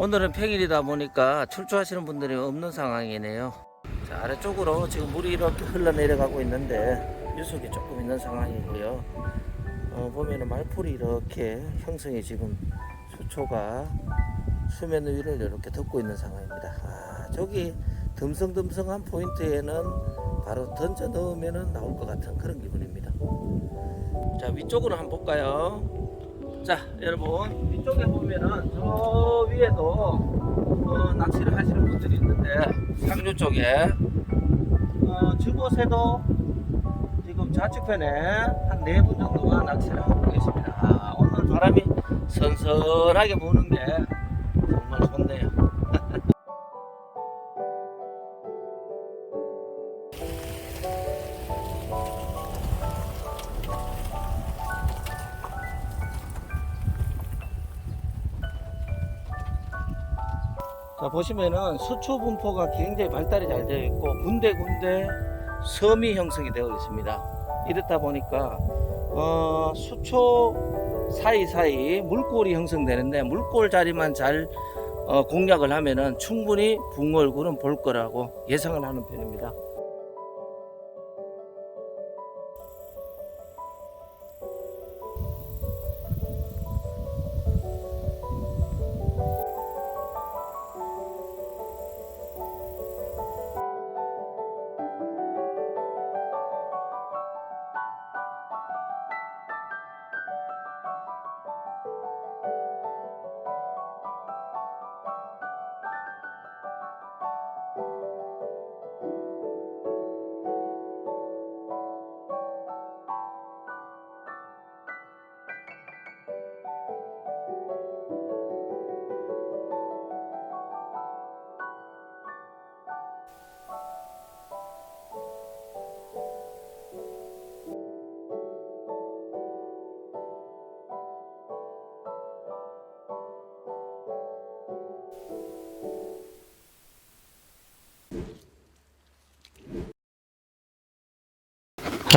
오늘은 평일이다 보니까 출조하시는 분들이 없는 상황이네요. 자, 아래쪽으로 지금 물이 이렇게 흘러내려가고 있는데 유속이 조금 있는 상황이고요. 어, 보면은 말풀이 이렇게 형성이 지금 수초가 수면 위를 이렇게 덮고 있는 상황입니다. 아, 저기 듬성듬성한 포인트에는 바로 던져 넣으면은 나올 것 같은 그런 기분입니다. 자, 위쪽으로 한번 볼까요? 자, 여러분 위쪽에 보면은 저 위에도 어, 낚시를 하시는 분들이 있는데 상류 쪽에 어, 주보새도 지금 좌측편에 한 네 분 정도가 낚시를 하고 계십니다. 아, 오늘 바람이 선선하게 부는 게 정말 좋네요. 자 보시면은 수초 분포가 굉장히 발달이 잘 되어 있고 군데군데 섬이 형성이 되어 있습니다. 이렇다 보니까 어, 수초 사이사이 물골이 형성되는데 물골 자리만 잘 어, 공략을 하면은 충분히 붕어 얼굴은 볼 거라고 예상을 하는 편입니다.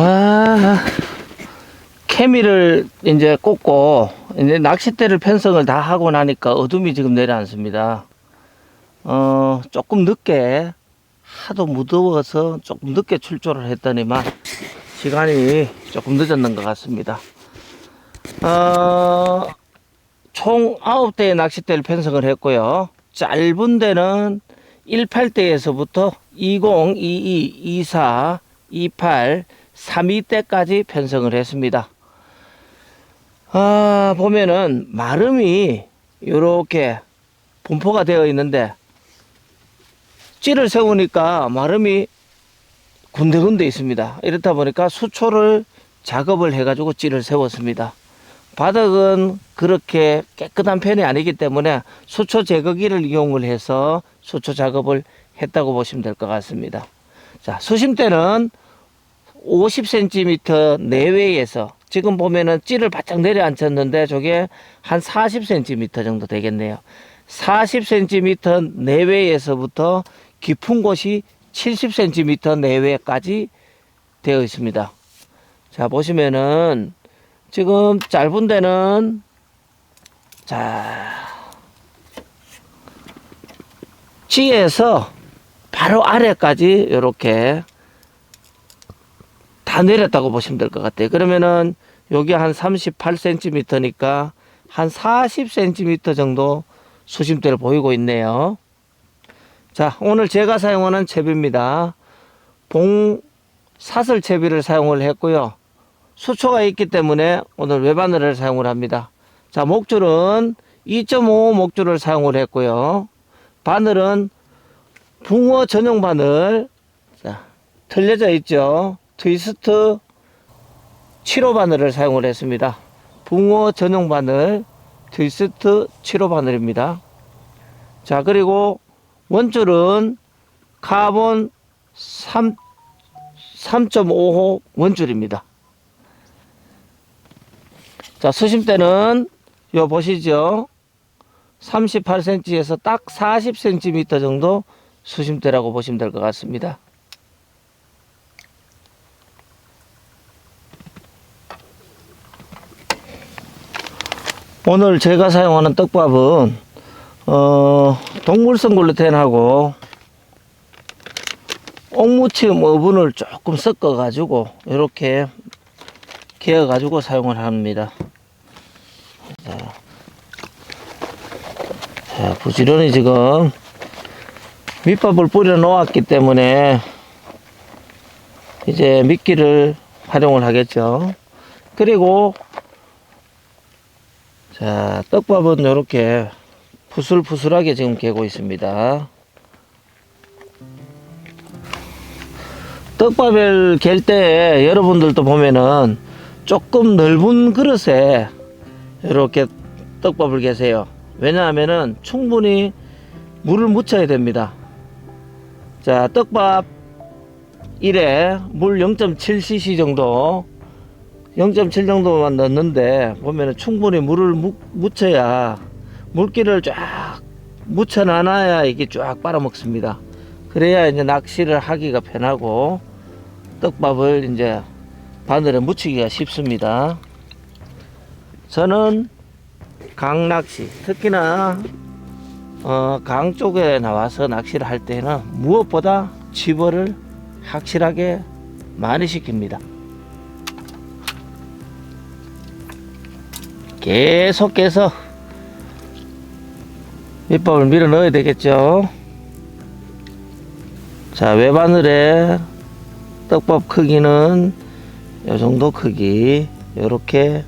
아, 케미를 이제 꽂고 이제 낚싯대를 편성을 다 하고 나니까 어둠이 지금 내려앉습니다. 어, 조금 늦게 하도 무더워서 조금 늦게 출조를 했더니만 시간이 조금 늦었는 것 같습니다. 어, 총 9대의 낚싯대를 편성을 했고요. 짧은 데는 18대에서부터 20, 22, 24, 28, 32대까지 편성을 했습니다. 아, 보면은 마름이 이렇게 분포가 되어 있는데 찌를 세우니까 마름이 군데군데 있습니다. 이렇다 보니까 수초를 작업을 해가지고 찌를 세웠습니다. 바닥은 그렇게 깨끗한 편이 아니기 때문에 수초 제거기를 이용을 해서 수초 작업을 했다고 보시면 될 것 같습니다. 자, 수심대는 50cm 내외에서 지금 보면은 찌를 바짝 내려앉혔는데 저게 한 40cm 정도 되겠네요. 40cm 내외에서부터 깊은 곳이 70cm 내외까지 되어 있습니다. 자, 보시면은 지금 짧은 데는 자, 찌에서 바로 아래까지 이렇게 다 내렸다고 보시면 될 것 같아요. 그러면은 여기 한 38cm니까 한 40cm 정도 수심대를 보이고 있네요. 자, 오늘 제가 사용하는 채비입니다. 봉 사슬 채비를 사용을 했고요. 수초가 있기 때문에 오늘 외바늘을 사용을 합니다. 자, 목줄은 2.5 목줄을 사용을 했고요. 바늘은 붕어 전용 바늘. 자, 틀려져 있죠. 트위스트 7호 바늘을 사용을 했습니다. 붕어 전용 바늘 트위스트 7호 바늘입니다. 자, 그리고 원줄은 카본 3, 3.5호 원줄입니다. 자, 수심대는 요 보시죠. 38cm에서 딱 40cm 정도 수심대라고 보시면 될 것 같습니다. 오늘 제가 사용하는 떡밥은 어, 동물성 글루텐하고 옥무침 어분을 조금 섞어 가지고 이렇게 개어 가지고 사용을 합니다. 자, 자, 부지런히 지금 밑밥을 뿌려 놓았기 때문에 이제 미끼를 활용을 하겠죠. 그리고 자 떡밥은 이렇게 푸슬푸슬하게 지금 개고 있습니다. 떡밥을 갤 때 여러분들도 보면은 조금 넓은 그릇에 이렇게 떡밥을 개세요. 왜냐하면은 충분히 물을 묻혀야 됩니다. 자, 떡밥 1에 물 0.7cc 정도 0.7 정도만 넣는데 보면은 충분히 물을 무, 묻혀야 물기를 쫙 묻혀놔야 이게 쫙 빨아먹습니다. 그래야 이제 낚시를 하기가 편하고 떡밥을 이제 바늘에 묻히기가 쉽습니다. 저는 강낚시 특히나 어, 강 쪽에 나와서 낚시를 할 때는 무엇보다 집어를 확실하게 많이 시킵니다. 계속해서 밑밥을 밀어 넣어야 되겠죠. 자, 외바늘에 떡밥 크기는 이 정도 크기 이렇게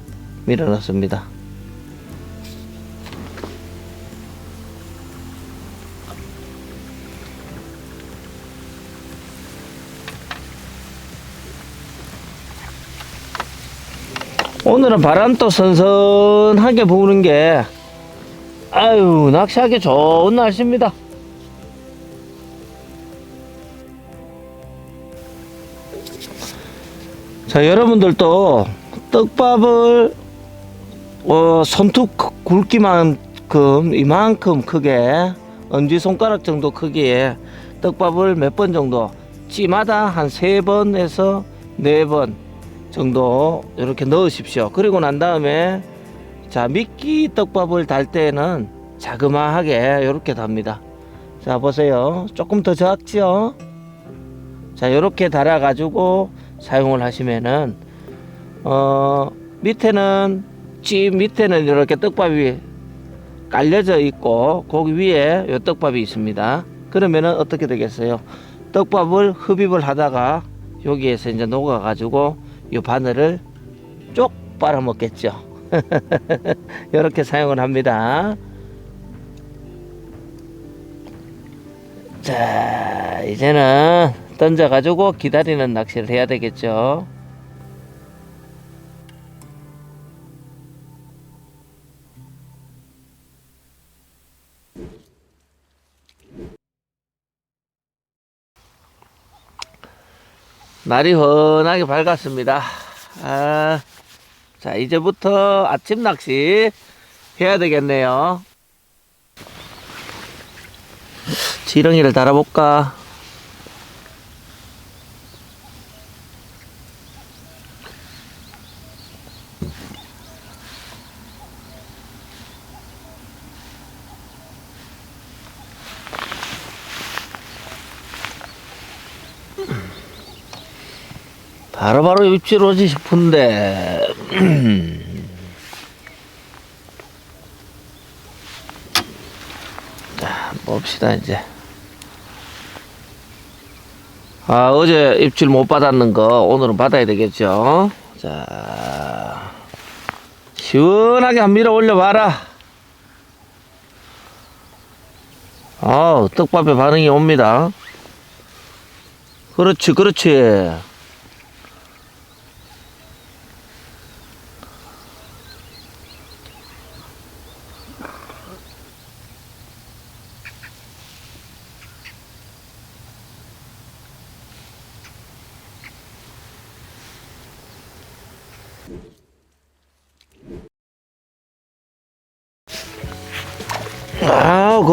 밀어 넣습니다. 오늘은 바람도 선선하게 부는 게 아유 낚시하기 좋은 날씨입니다. 자 여러분들도 떡밥을 어, 손톱 크- 굵기만큼 이만큼 크게 엄지 손가락 정도 크기에 떡밥을 몇 번 정도 찌마다 한 세 번에서 네번 정도 이렇게 넣으십시오. 그리고 난 다음에 자 미끼 떡밥을 달 때는 자그마하게 이렇게 답니다. 자 보세요. 조금 더 작죠? 자 이렇게 달아 가지고 사용을 하시면은 어 밑에는 찜 밑에는 이렇게 떡밥이 깔려져 있고 거기 위에 요 떡밥이 있습니다. 그러면은 어떻게 되겠어요? 떡밥을 흡입을 하다가 여기에서 이제 녹아 가지고 이 바늘을 쪽 빨아먹겠죠. 이렇게 사용을 합니다. 자, 이제는 던져가지고 기다리는 낚시를 해야 되겠죠. 날이 훤하게 밝았습니다. 아, 자, 이제부터 아침 낚시 해야 되겠네요. 지렁이를 달아볼까? 바로바로 입질 오지 싶은데. 자 봅시다 이제. 아 어제 입질 못 받았는 거 오늘은 받아야 되겠죠? 자 시원하게 한 밀어 올려 봐라. 아 떡밥에 반응이 옵니다. 그렇지 그렇지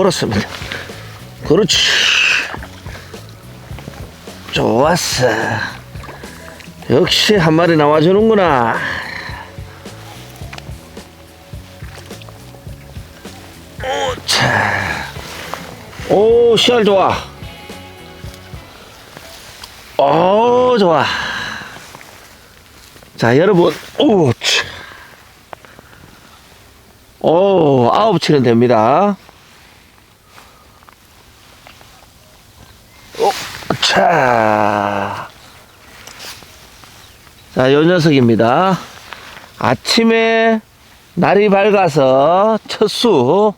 아, 그렇습니다. 그렇지. 좋았어. 역시 한 마리 나와주는구나. 자. 오, 씨알 좋아. 오, 좋아. 자, 여러분. 오, 차. 오, 아홉 치는 됩니다. 차. 자, 요 녀석입니다. 아침에 날이 밝아서 첫 수.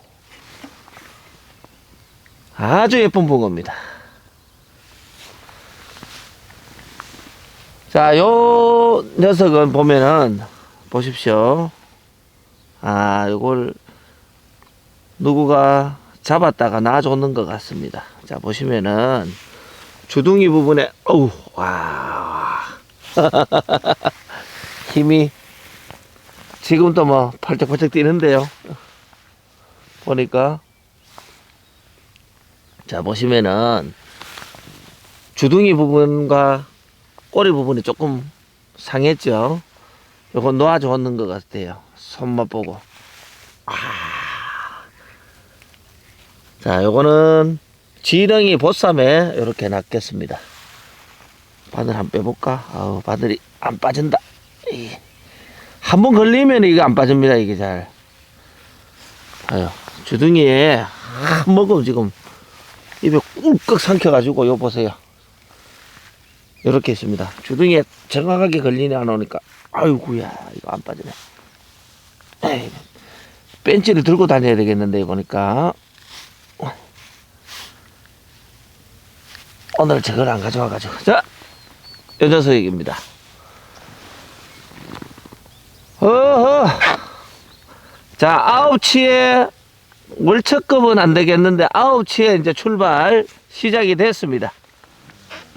아주 예쁜 붕어입니다. 자, 요 녀석은 보면은, 보십시오. 아, 요걸 누구가 잡았다가 놔줬는 것 같습니다. 자, 보시면은, 주둥이 부분에, 어우, 와. 힘이, 지금도 뭐, 펄쩍펄쩍 뛰는데요. 보니까, 자 보시면은 주둥이 부분과 꼬리 부분이 조금 상했죠. 요거 놓아줬는 것 같아요. 손맛 보고. 아. 자, 요거는 지렁이 보쌈에 이렇게 놨겠습니다. 바늘 한번 빼볼까? 아우, 바늘이 안 빠진다. 한 번 걸리면 이게 안 빠집니다. 이게 잘. 아유, 주둥이에 한 모금 지금 입에 꿀꺽 삼켜가지고 요 보세요. 이렇게 있습니다. 주둥이에 정확하게 걸리네 안 오니까 아이구야 이거 안 빠지네. 에이, 벤치를 들고 다녀야 되겠는데 보니까 오늘 저걸 안 가져와가지고 자, 요 녀석입니다. 어허. 자, 아홉 치에 월척급은 안 되겠는데 아홉 치에 이제 출발 시작이 됐습니다.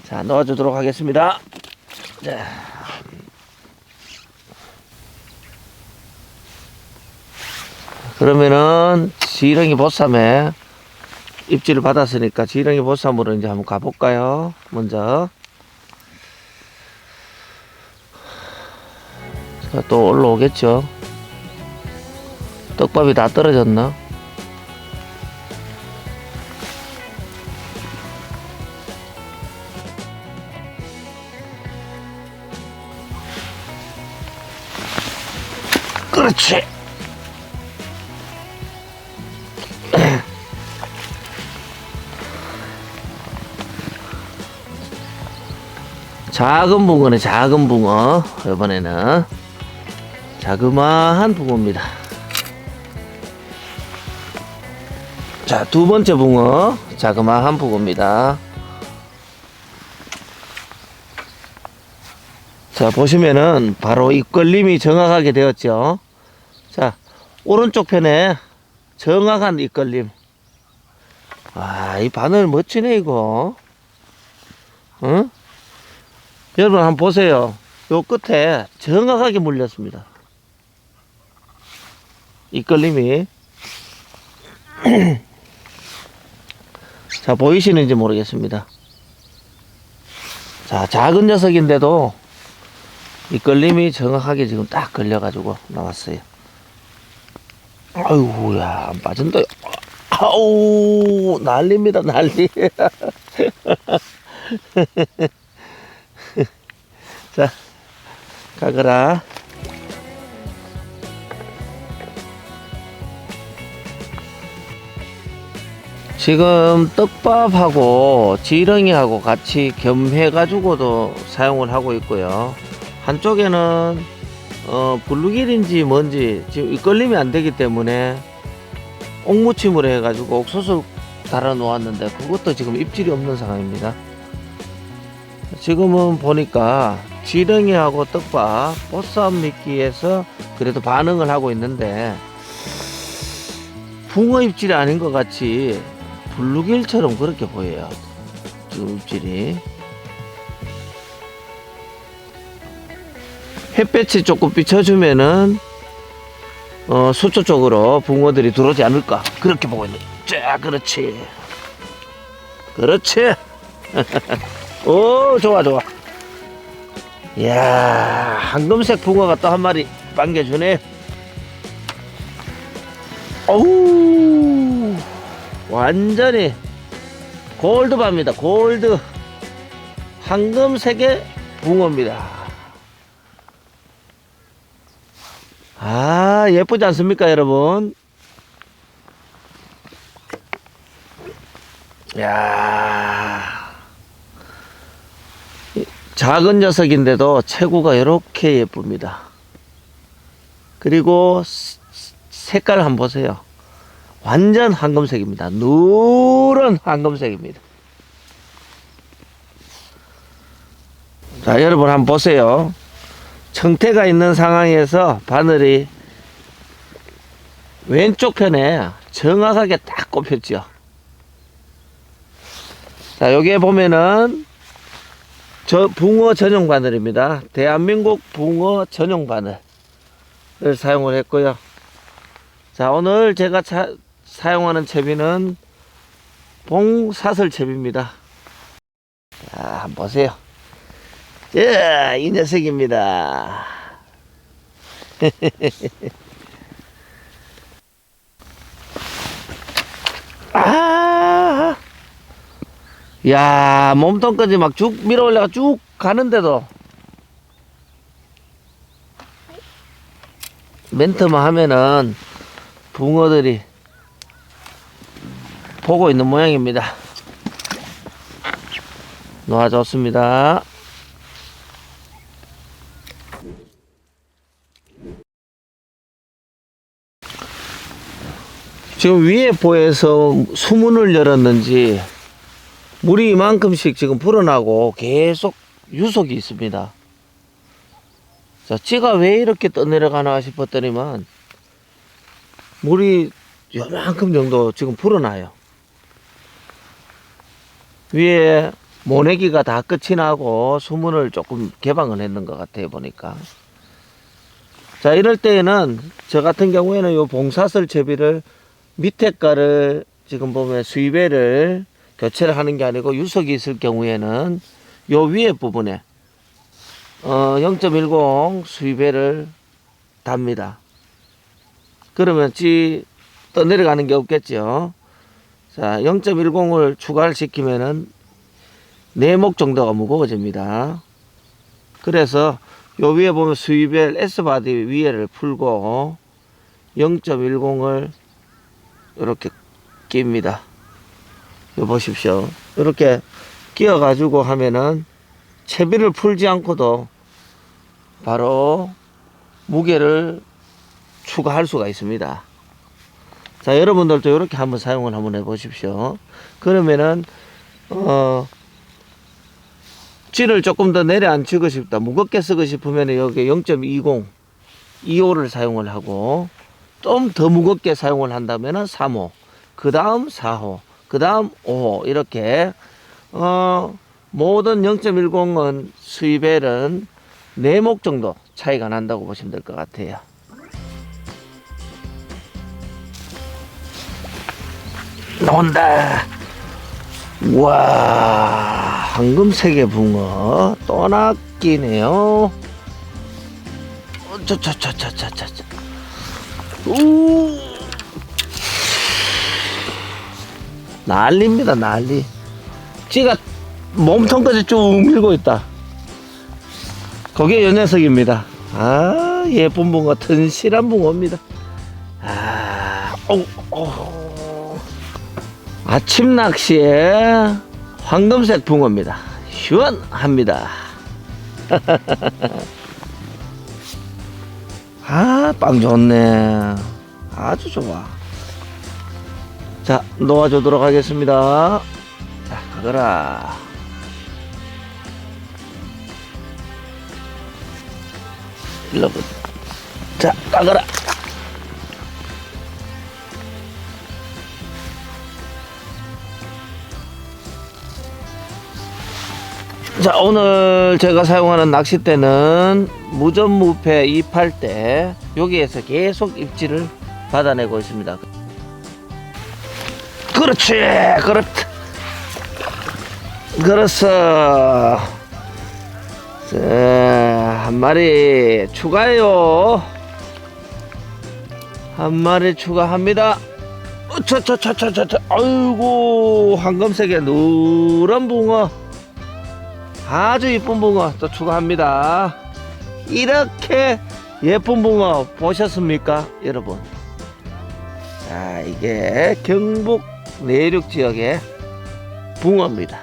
자 넣어주도록 하겠습니다. 자. 그러면은 지렁이 보쌈에 입질을 받았으니까 지렁이 보쌈으로 이제 한번 가볼까요? 먼저 자, 또 올라오겠죠. 떡밥이 다 떨어졌나? 그렇지. 작은 붕어네, 작은 붕어. 이번에는 자그마한 붕어입니다. 자, 두 번째 붕어. 자그마한 붕어입니다. 자, 보시면은 바로 입걸림이 정확하게 되었죠. 자, 오른쪽 편에 정확한 입걸림. 아, 이 바늘 멋지네, 이거. 응? 여러분 한번 보세요. 요 끝에 정확하게 물렸습니다. 입걸림이. 자, 보이시는지 모르겠습니다. 자, 작은 녀석인데도 이 걸림이 정확하게 지금 딱 걸려가지고 나왔어요. 아이고야, 안 빠진다. 아우, 난리입니다, 난리. 자, 가거라. 지금 떡밥하고 지렁이하고 같이 겸해가지고도 사용을 하고 있고요. 한쪽에는 어, 블루길인지 뭔지 지금 이끌림이 안 되기 때문에 옥무침으로 해가지고 옥수수 달아 놓았는데 그것도 지금 입질이 없는 상황입니다. 지금은 보니까 지렁이하고 떡밥 보쌈 미끼에서 그래도 반응을 하고 있는데 붕어 입질이 아닌 것 같이 블루길처럼 그렇게 보여요. 지금 입질이. 햇볕이 조금 비춰주면은 어, 수초 쪽으로 붕어들이 들어오지 않을까 그렇게 보고 있는. 자, 그렇지, 그렇지. 오, 좋아, 좋아. 이야, 황금색 붕어가 또 한 마리 반겨주네. 어우, 완전히 골드바입니다. 골드 황금색의 붕어입니다. 아 예쁘지 않습니까 여러분? 야이 작은 녀석인데도 체구가 이렇게 예쁩니다. 그리고 스- 색깔 한번 보세요. 완전 황금색입니다. 누런 황금색입니다. 자, 여러분 한번 보세요. 청태가 있는 상황에서 바늘이 왼쪽 편에 정확하게 딱 꼽혔죠. 자, 여기에 보면은 저 붕어 전용 바늘입니다. 대한민국 붕어 전용 바늘을 사용을 했고요. 자, 오늘 제가 차- 사용하는 채비는 봉사슬 채비입니다. 자, 한번 보세요. 자, 이 녀석입니다. 아, 야, 몸통까지 막 쭉 밀어 올려가 쭉 가는데도 멘트만 하면은 붕어들이 보고 있는 모양입니다. 놓아줬습니다. 지금 위에 보에서 수문을 열었는지 물이 이만큼씩 지금 불어나고 계속 유속이 있습니다. 자, 찌가 왜 이렇게 떠내려가나 싶었더니만 물이 요만큼 정도 지금 불어나요. 위에 모내기가 다 끝이 나고 수문을 조금 개방을 했는 것 같아요 보니까. 자 이럴 때에는 저 같은 경우에는 요 봉사슬 채비를 밑에 가를 지금 보면 수입배를 교체를 하는 게 아니고 유속이 있을 경우에는 요 위에 부분에 어 0.10 수입배를 답니다. 그러면 찌 떠내려가는 게 없겠죠. 자, 0.10을 추가를 시키면은 네목 정도가 무거워집니다. 그래서 요 위에 보면 수입벨 S바디 위에를 풀고 0.10을 이렇게 낍니다. 요 보십시오. 이렇게 끼어 가지고 하면은 채비를 풀지 않고도 바로 무게를 추가할 수가 있습니다. 자, 여러분들도 이렇게 한번 사용을 한번 해 보십시오. 그러면은, 어, 찌를 조금 더 내려앉히고 싶다. 무겁게 쓰고 싶으면 여기 0.20, 2호를 사용을 하고, 좀 더 무겁게 사용을 한다면은 3호, 그 다음 4호, 그 다음 5호, 이렇게, 어, 모든 0.10은 수입벨은 4목 정도 차이가 난다고 보시면 될 것 같아요. 나온다. 와, 황금색의 붕어 또 낚이네요. 어, 저, 저, 저, 저, 저, 저, 저. 우. 난리입니다, 난리. 찌가 몸통까지 쭉 밀고 있다. 거기에 요 녀석입니다. 아, 예쁜 붕어, 튼실한 붕어입니다. 아, 오, 오. 아침 낚시에 황금색 붕어입니다. 시원합니다. 아, 빵 좋네. 아주 좋아. 자, 놓아주도록 하겠습니다. 자, 가거라. 보 자, 가거라. 자 오늘 제가 사용하는 낚싯대는 무전무패 28대 여기에서 계속 입질을 받아내고 있습니다 그렇지 그렇 그렇어 자한 마리 추가요. 한 마리 추가합니다. 차차차차차 아이고 황금색의 누런 붕어. 아주 이쁜 붕어 또 추가합니다. 이렇게 예쁜 붕어 보셨습니까 여러분? 자 이게 경북 내륙 지역의 붕어입니다.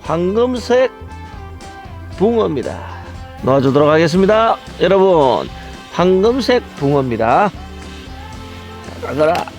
황금색 붕어입니다. 놔주도록 하겠습니다. 여러분 황금색 붕어입니다. 자, 가거라